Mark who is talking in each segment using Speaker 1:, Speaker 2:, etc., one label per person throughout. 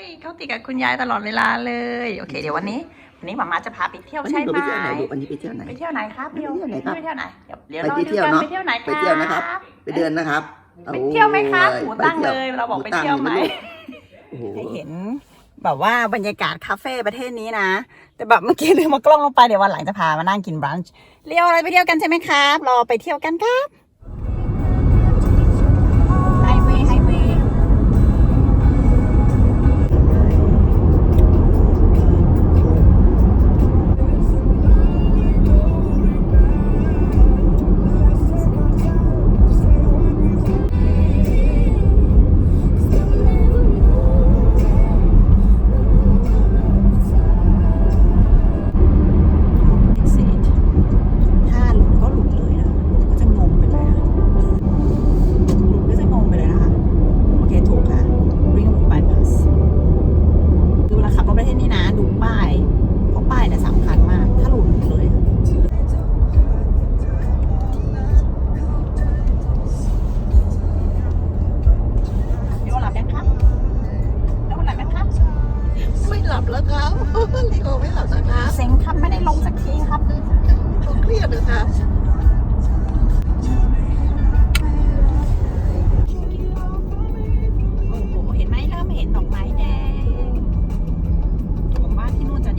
Speaker 1: ยเขาติดกับคุณยายตลอดเวลาเลยโอเค เดี๋ยววันนี้วันนี้หมามาจะพาไปเที่ยว
Speaker 2: วัน
Speaker 1: ใช่
Speaker 2: นี้
Speaker 1: ไห
Speaker 2: เรา
Speaker 1: ม
Speaker 2: ไปเที่ยวไหนลูกวันนี้ไปเที่ยวไหน
Speaker 1: ไปเที่ยวไหนครับพี่โอ
Speaker 2: ไปเที่ยวไหนครับ
Speaker 1: ไปเที่ยวไหนเดี๋ยวเดี๋ยว
Speaker 2: ไป
Speaker 1: เรา
Speaker 2: เที่ยวเนอะ
Speaker 1: ไปเที่ยวไหนครับ
Speaker 2: ไปเที่ยวนะครับ ไปเดินนะครับ
Speaker 1: ไปเที่ยวไหมครับ
Speaker 2: โอ้ย
Speaker 1: หูตั้ง
Speaker 2: ไป
Speaker 1: เล
Speaker 2: ที่
Speaker 1: ยเราบอกไปเที่ยวไหม
Speaker 2: โอ้โห
Speaker 3: ให้เห็นแบบว่าบรรยากาศคาเฟ่ประเทศนี้นะ แต่แบบเมื่อกี้ลืมมากล้องลงไปเดี๋ยววันหลังจะพามานั่งกินบรันช์เลี้ยวอะไรไปเที่ยวกันใช่ไหมครับรอไปเที่ยวกันครับ เห็นดอก
Speaker 2: ไม้แด
Speaker 3: งผมว่าที่นู่นจะ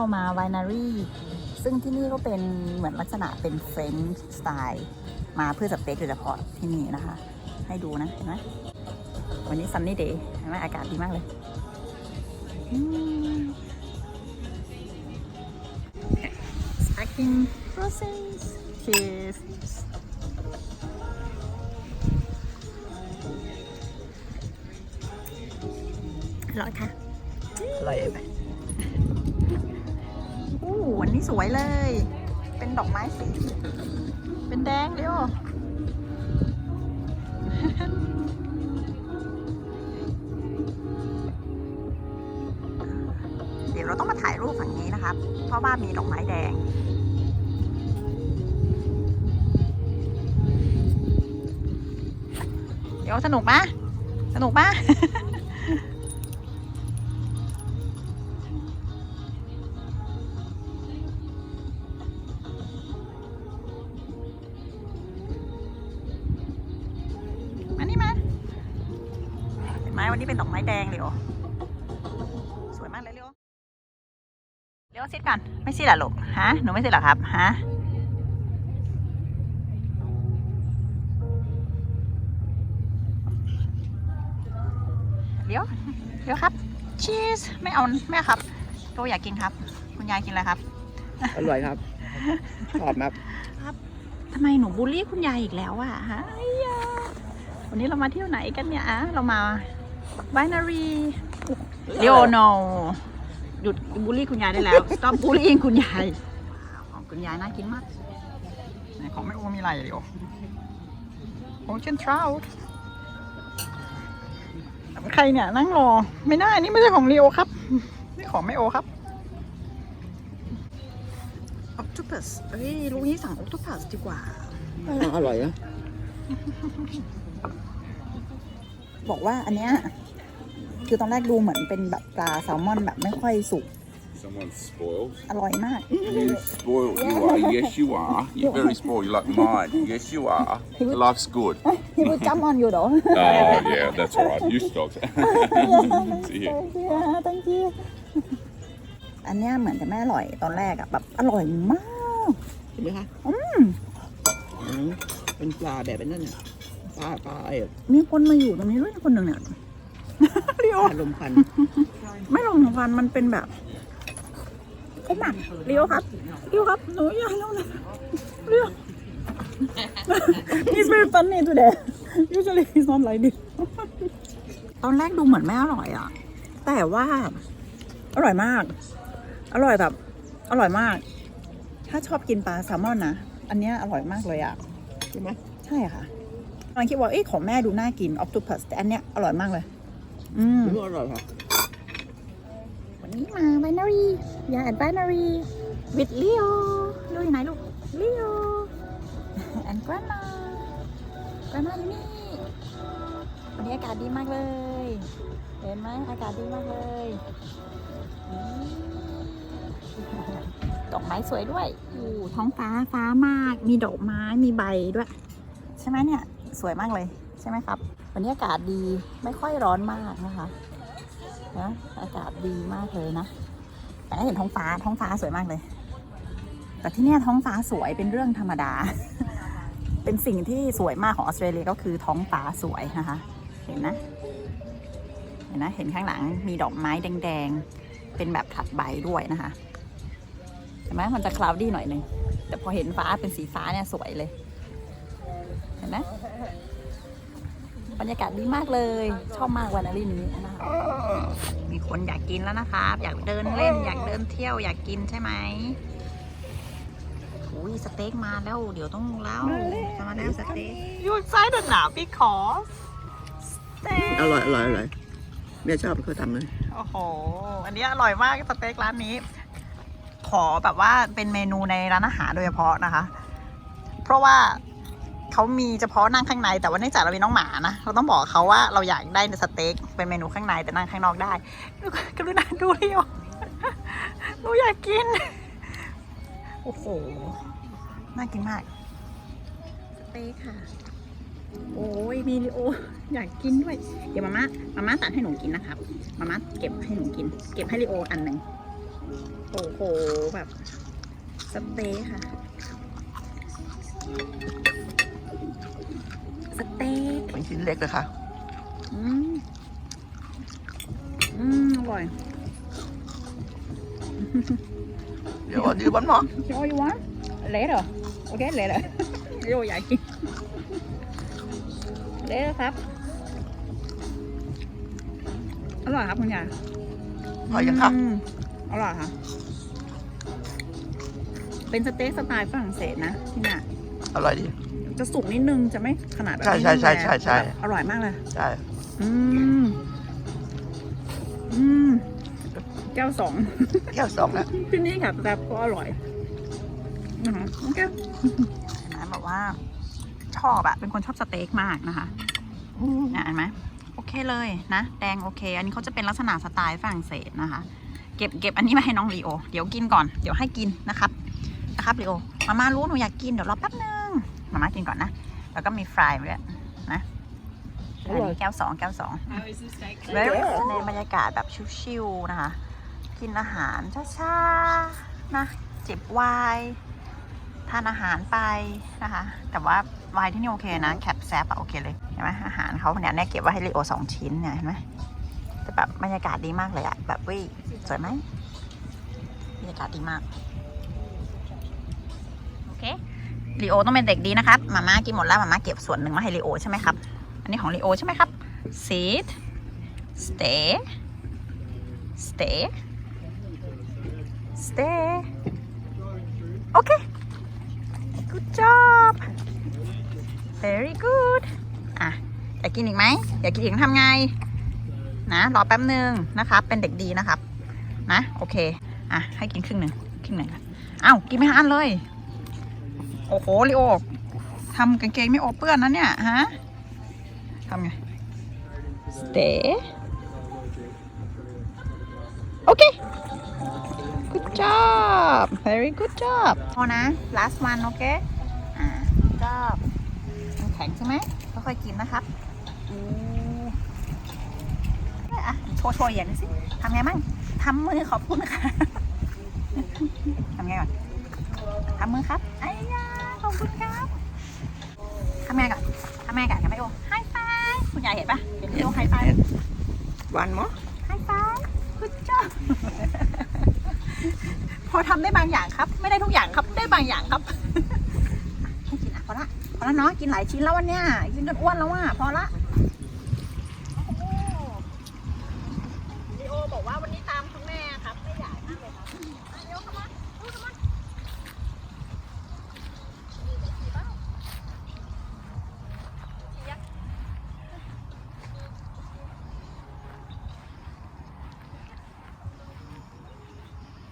Speaker 3: เรามาไวนารีซึ่งที่นี่ก็เป็นเหมือนลักษณะเป็นเฟรนช์สไตล์มาเพื่อสเต็กโดยเฉพาะที่นี่นะคะ ให้ดูนะ เห็นไหมวันนี้ซันนี่เดย์เห็นไหมอากาศดีมากเลยอืม Sparkling process cheers ร้อยค่ะ
Speaker 2: อร่อยไหม
Speaker 3: นนี้สวยเลย เป็นดอกไม้สี เป็นแดงเดียวเดี๋ยวเราต้องมาถ่ายรูปฝั่งนี้นะครับ เพราะว่ามีดอกไม้แดง เดี๋ยวสนุกปะสนุกปะ วันนี้เป็นดอกไม้แดงเลยเหรอสวยมากเลยเร็วเร็วซิดก่อนไม่ซิดเหรอลูกฮะหนูไม่ซิดเหรอครับฮะเดี๋ยวเดี๋ยวครับชีสไม่เอาไม่เอาครับโตอยากกินครับ คุณยายกินอะไรครับ
Speaker 2: อร่อยครับชอบมาก
Speaker 3: ทำไมหนูบูลลี่คุณยายอีกแล้วอะฮะไอ้ยาวันนี้เรามาเที่ยวไหนกันเนี่ยอะเรามา ไวนารีเดียวโนหยุดบูลลี่คุณยายได้แล้ว stop bullying คุณยายของคุณยายน่ากินมากไหนของไม่โอมีอะไรเดี๋ยวโอเชียนทราวใครเนี่ยนั่งรอ ไม่ได้นี่ไม่ใช่ของลีโอครับ นี่ของไม่โอครับ
Speaker 2: อัพโจ
Speaker 3: octopus เอ้ยลูกนี้สั่ง octopus ดีกว่า
Speaker 2: อร่อยนะ
Speaker 3: บอกว่าอันเนี้ยคือตอนแรกดูเหมือนเป็นแบบปลาแซลมอนแบบไม่ค่อยสุก
Speaker 4: Someone's spoiled.
Speaker 3: อร่อยมาก
Speaker 4: You spoiled. You are. Yes, you are. You're very spoiled. You're like mine. Yes, you are. Life's good.
Speaker 3: he will jump on you though
Speaker 4: Oh yeah, that's all right. You stopped. See you.
Speaker 3: thank you thank you อันเนี้ยเหมือนจะไม่อร่อยตอนแรกอะแบบอร่อยมาก
Speaker 2: เห็นไหมคะ
Speaker 3: อืม
Speaker 2: อืมเป็นปลาแบบนั้นน่ะ ปลาปลาไอ้
Speaker 3: มีคนมาอยู่ตรงนี้ด้วยคนหนึ่งเนี่ยเรียว
Speaker 2: ปลาลมพัน
Speaker 3: ไม่ลงฟันมันเป็นแบบเขาหมักเรียวครับเรียวครับหนูอยากลงนะเรียว He's very funny today usually he's not like this ตอนแรกดูเหมือนไม่อร่อยอะ แต่ว่า อร่อยมาก อร่อยแบบ อร่อยมาก ถ้าชอบกินปลาแซลมอนนะ อันเนี้ยอร่อยมากเลยอะ
Speaker 2: ใช่ไหม
Speaker 3: ใช่ค่ะ กำลังคิดว่าเอ๊ะของแม่ดูน่ากิน octopus แต่อันเนี้ยอร่อยมากเลย อืม
Speaker 2: รู้อร่อยค่ะ
Speaker 3: วันนี้มา binary ยาแอด binary with Leo ลูกอยู่ไหนลูก Leo and grandma grandma อยู่นี่ วันนี้อากาศดีมากเลย เห็นไหมอากาศดีมากเลยอืมดอกไม้สวยด้วยอู้ท้องฟ้าฟ้ามาก มีดอกไม้ มีใบด้วย ใช่ไหมเนี่ย สวยมากเลยใช่ไหมครับ วันนี้อากาศดีไม่ค่อยร้อนมากนะคะนะอากาศดีมากเลยนะ แต่เห็นท้องฟ้าท้องฟ้าสวยมากเลย แต่ที่เนี่ยท้องฟ้าสวยเป็นเรื่องธรรมดา เป็นสิ่งที่สวยมากของออสเตรเลียก็คือท้องฟ้าสวยนะคะ เห็นนะเห็นนะเห็นข้างหลังมีดอกไม้แดง ๆ เป็นแบบผลัดใบด้วยนะคะเห็นไหมมันจะคลาวดี้หน่อยหนึ่งแต่พอเห็นฟ้าเป็นสีฟ้าเนี่ยสวยเลย บรรยากาศดีมากเลย ชอบมากวันอารีนี้นะคะมีคนอยากกินแล้วนะครับ อยากเดินเล่น อยากเดินเที่ยว อยากกินใช่ไหมอุ้ยสเต็กมาแล้ว เดี๋ยวต้องเล่ามาแล้วสเต็ก You excited now because สเต็ก
Speaker 2: อร่อยอร่อยอร่อยแม่ชอบเขาทำเลย
Speaker 3: โอ้โห อันนี้อร่อยมากสเต็กร้านนี้ ขอแบบว่าเป็นเมนูในร้านอาหารโดยเฉพาะนะคะ เพราะว่า เขามีเฉพาะนั่งข้างใน แต่ว่าเนื่องจากเรามีน้องหมานะเราต้องบอกเขาว่าเราอยากได้สเต็กเป็นเมนูข้างในแต่นั่งข้างนอกได้กรุณาดูเรียวหนูอยากกิน โอ้โห น่ากินมาก สเต็กค่ะ โอ้ยมีลิโอ อยากกินด้วย เดี๋ยวมาม่ามาม่าตัดให้หนูกินนะครับ มาม่าเก็บให้หนูกิน เก็บให้ลิโออันหนึ่งโอ้โห แบบ สเต็กค่ะ สเต็ก
Speaker 2: เป็นชิ้นเล็กเลยค่ะ
Speaker 3: อืม อืม อร่อย
Speaker 2: เดี๋ยวดื้อบ้านหมอ
Speaker 3: All you want? Later. Okay, later. ลิโอใหญ่กิน later ครับ อร่อยครับคุณยาย
Speaker 2: อร่อยยังค่ะ
Speaker 3: มอร่อยค่ะ เป็นสเต็กสไตล์ฝรั่งเศสนะที่น่ะ
Speaker 2: อร่อยดี
Speaker 3: จะสุกนิดนึงจะไม่ขนาดแบบ
Speaker 2: ใช่
Speaker 3: นี้
Speaker 2: ใช่ใช่
Speaker 3: แรง
Speaker 2: ใช่ใช่
Speaker 3: แบบอร่อยมากเลย
Speaker 2: ใช่
Speaker 3: อืม อืม แก้วสอง
Speaker 2: แก้วสองนะ
Speaker 3: ที่นี่ค่ะแต่ก็อร่อยนะคะโอเคนะบอกว่า ชอบอะเป็นคนชอบสเต็กมากนะคะเนี่ยเห็นไหมโอเคเลยนะ แดงโอเค อันนี้เขาจะเป็นลักษณะสไตล์ฝรั่งเศสนะคะ เก็บเก็บอันนี้มาให้น้องลีโอ เดี๋ยวกินก่อน เดี๋ยวให้กินนะครับ นะครับลีโอ มาม่ารู้หนูอยากกิน เดี๋ยวรอแป๊บนึง มาม่ากินก่อนนะ แล้วก็มีฟรายด้วยนะอันนี้แก้วสองแก้วสอง very ในบรรยากาศแบบชิวๆนะคะ กินอาหารช้าๆนะจิบไวน์ทานอาหารไปนะคะ แต่ว่าไวน์ที่นี่โอเคนะ แคปแซปอะโอเคเลยเห็นไหมอาหารเขาเนี่ยเนี่ยเก็บไว้ให้ลีโอสองชิ้นเนี่ยเห็นไหมแต่แบบบรรยากาศดีมากเลยอะแบบวิสวยไหมบรรยากาศดีมาก โอเค ลีโอต้องเป็นเด็กดีนะครับมาม่ากินหมดแล้วมาม่าเก็บส่วนหนึ่งมาให้ลีโอใช่ไหมครับ อันนี้ของลีโอใช่ไหมครับ sit stay stay stay โอเค good job very good อะอยากกินอีกไหมอยากกินอีกทำไง นะรอแป๊บหนึ่งนะครับ เป็นเด็กดีนะครับ นะ โอเค อะ ให้กินครึ่งหนึ่งกินไหนละอ้าวกินไม่ทันเลย โอ้โหลิโอทำกางเกงไม่โอเปื้อนนะเนี่ยฮะทำไง stay โอเค good job very good job พอนะ last one โอเคอ่า good job แข็งใช่ไหมค่อยๆกินนะครับอู้อะโชว์โชว์อย่างนี้สิทำไงมั่งทำมือขอบคุณค่ะทำไงก่อนทำมือครับไอ้ยา อบคุณครับทำไงก่อนทำไงก่อนกับไม่โอไฮไฟคุณยายเห็นปะเห็นไม่โอไฮไฟ
Speaker 2: วันมั้ง
Speaker 3: ไฮไฟคุณจ้าพอทำได้บางอย่างครับ ไม่ได้ทุกอย่างครับได้บางอย่างครับให้กินอะพอละพอละเนาะกินหลายชิ้นแล้ววันเนี้ยกินจนอ้วนแล้วว่ะพอละลีโอบอกว่าวันนี้ตามคุณแม่ครับไม่ใหญ่มากเลยครับลีโอเข้ามาลูกเข้ามา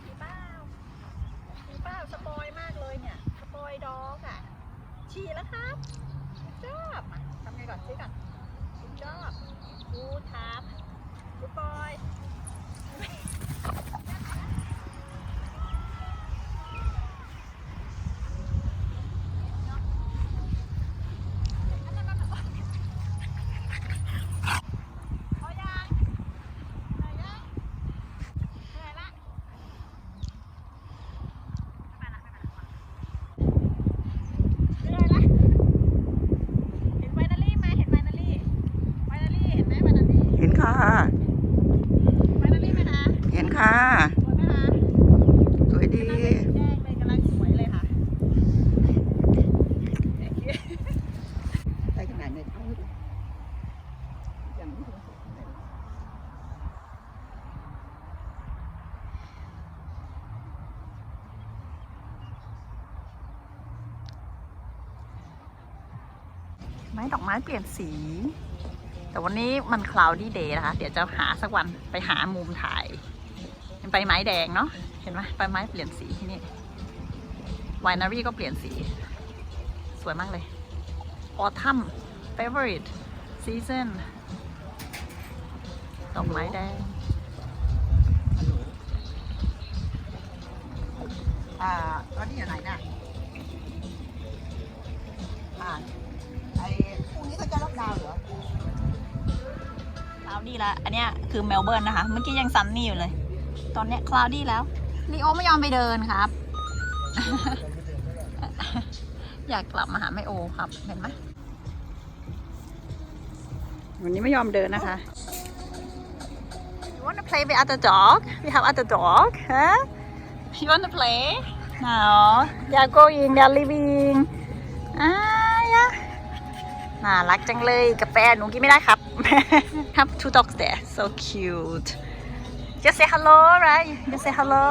Speaker 3: มีเป้ามีเป้าสปอยมากเลยเนี่ย สปอยด็อกอะ ฉี่แล้วครับจอบทำไงก่อนซิก่อนจอบกูทับกูปอย พอยังเหนื่อยยังเหนื่อยละไม่ไปละไม่ไปละเหนื่อยละเห็นไวนารี่ไหมเห็นไวนารี่ไวนารี่เห็นไหมไวนารี่
Speaker 2: เห็นค่ะ
Speaker 3: ไวนารี่ไหมคะ
Speaker 2: เห็นค่ะ
Speaker 3: สวยไหมคะ
Speaker 2: สวยดี
Speaker 3: หน้าเป็นสีแดงเลยกำลังสวยเลยค่ะ
Speaker 2: ใส่ขนาดไหนเอาดิอย่างนี้
Speaker 3: ไม้ดอกไม้เปลี่ยนสี แต่วันนี้มันคลาวดี้เดย์นะคะ เดี๋ยวจะหาสักวันไปหามุมถ่ายเป็นใบไม้แดงเนาะเห็นไหมใบไม้เปลี่ยนสีที่นี่ไวนารีก็เปลี่ยนสี สวยมากเลย Autumn favorite season ดอกไม้แดง
Speaker 2: อ่าแล้วนี่อะไรน่ะอ่าาว
Speaker 3: ดี้แล้ว อันเนี้ยคือเมลเบิร์นนะคะ เมื่อกี้ยังซันนี่อยู่เลย ตอนเนี้ยคลาวดี้แล้วลีโอไม่ยอมไปเดินครับ อยากกลับมาหาแม่โอครับ เห็นไหมวันนี้ไม่ยอมเดินนะคะ You wanna play with other dog? We have other dog, huh? You wanna play? No. They are going, they are leaving. อ่า yeah. น่ารักจังเลยกาแฟหนูกินไม่ได้ครับ have two dogs there so cute just say hello right just say hello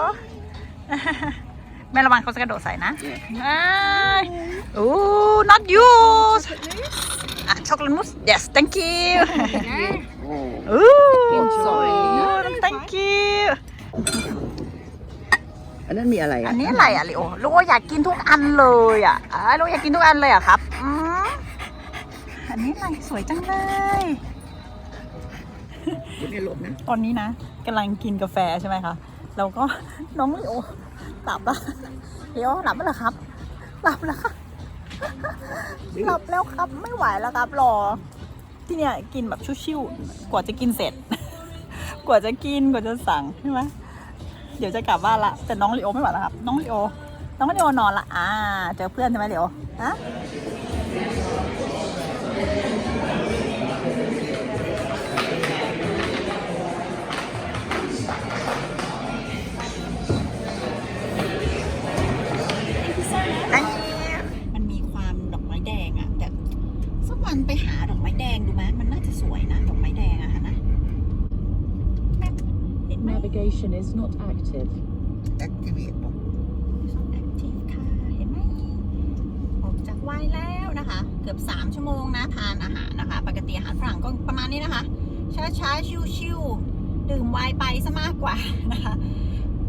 Speaker 3: แม่ระวังเขาจะกระโดดใส่นะอ่าโอ้ not you อะช็อกโกแลตมูส yes thank you โอ้
Speaker 2: sorry
Speaker 3: thank you
Speaker 2: อันนั้นมีอะไรอะ
Speaker 3: อันนี้อะไรอะลิโอลูกอยากกินทุกอันเลยอะอ่าลูกอยากกินทุกอันเลยอะครับอืมอันนี้อะไรสวยจังเลย
Speaker 2: เดี๋ยหลบนะ
Speaker 3: ตอนนี้นะกำลังกินกาแฟใช่ไหมคะแล้วก็น้องลิโอหลับแล้วลิโอหลับแล้วครับ หลับแล้วครับหลับแล้วครับ ไม่ไหวแล้วครับรอ ที่เนี่ยกินแบบชิวๆกว่าจะกินเสร็จ กว่าจะกินกว่าจะสั่งใช่ไหมเดี๋ยวจะกลับบ้านละแต่น้องลิโอไม่ไหวแล้วครับ น้องลิโอน้องลิโอนอนละอ่าเจอเพื่อนใช่ไหมลิโอฮะ นไหม
Speaker 5: Navigation is not active.
Speaker 2: แอคทีเวตป่ะ
Speaker 3: แอคทีฟค่ะ เห็นไหม ออกจากไวน์แล้วนะคะ เกือบ 3 ชั่วโมงนะ ทานอาหารนะคะ ปกติอาหารฝรั่งก็ประมาณนี้นะคะ ช้าๆ ชิวๆ ดื่มไวน์ไปซะมากกว่านะคะ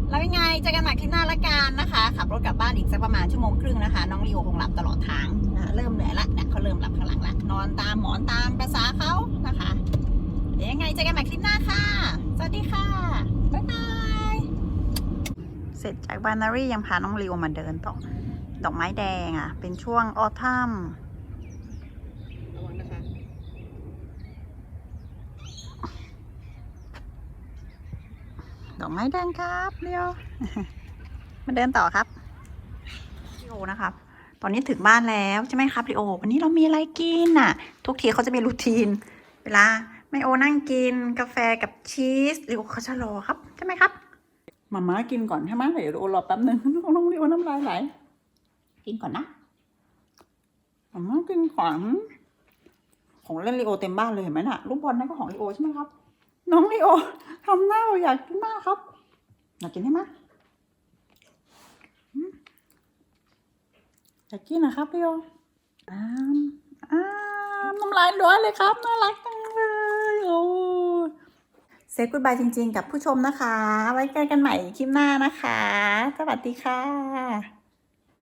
Speaker 3: แล้วยังไงเจอกันใหม่คลิปหน้าละกันนะคะ ขับรถกลับบ้านอีกสักประมาณชั่วโมงครึ่งนะคะ น้องลีโอคงหลับตลอดทางนะเริ่มเหนื่อยละเนี่ยเขาเริ่มหลับข้างหลังละ นอนตามหมอนตามภาษาเขานะคะเดี๋ยวยังไงเจอกันใหม่คลิปหน้าค่ะ สวัสดีค่ะบ๊ายบาย เสร็จจากบานารียังพาน้องลีโอมาเดินต่อดอกไม้แดงอะ เป็นช่วงออทัมดอกไม้แดงครับเรียว มาเดินต่อครับลีโอนะครับ ตอนนี้ถึงบ้านแล้วใช่ไหมครับลีโอ วันนี้เรามีอะไรกินอะ ทุกทีเขาจะมีรูทีน เวลาไมโอนั่งกินกาแฟกับชีสลีโอเขาจะรอครับ ใช่ไหมครับ มาม่ากินก่อนใช่ไหมเดี๋ยวลีโอรอแป๊บนึงน้องลีโอน้ำลายไหลกินก่อนนะมาม่ากินก่อนของเล่นลีโอเต็มบ้านเลยเห็นไหมน่ะลูกบอลนั่นก็ของลีโอใช่ไหมครับ น้องลีโอทำหน้าอยากกินมากครับอยากกินใช่ไหมอืมอยากกินนะครับลีโออ้ามอ้ามน้ำลายร้อยเลยครับน่ารักจังเลยโอ้ เซฟกูดบายจริง ๆ กับผู้ชชมนะคะ ไว้เจอกันใหม่คลิปหน้านะคะ สวัสดีค่ะ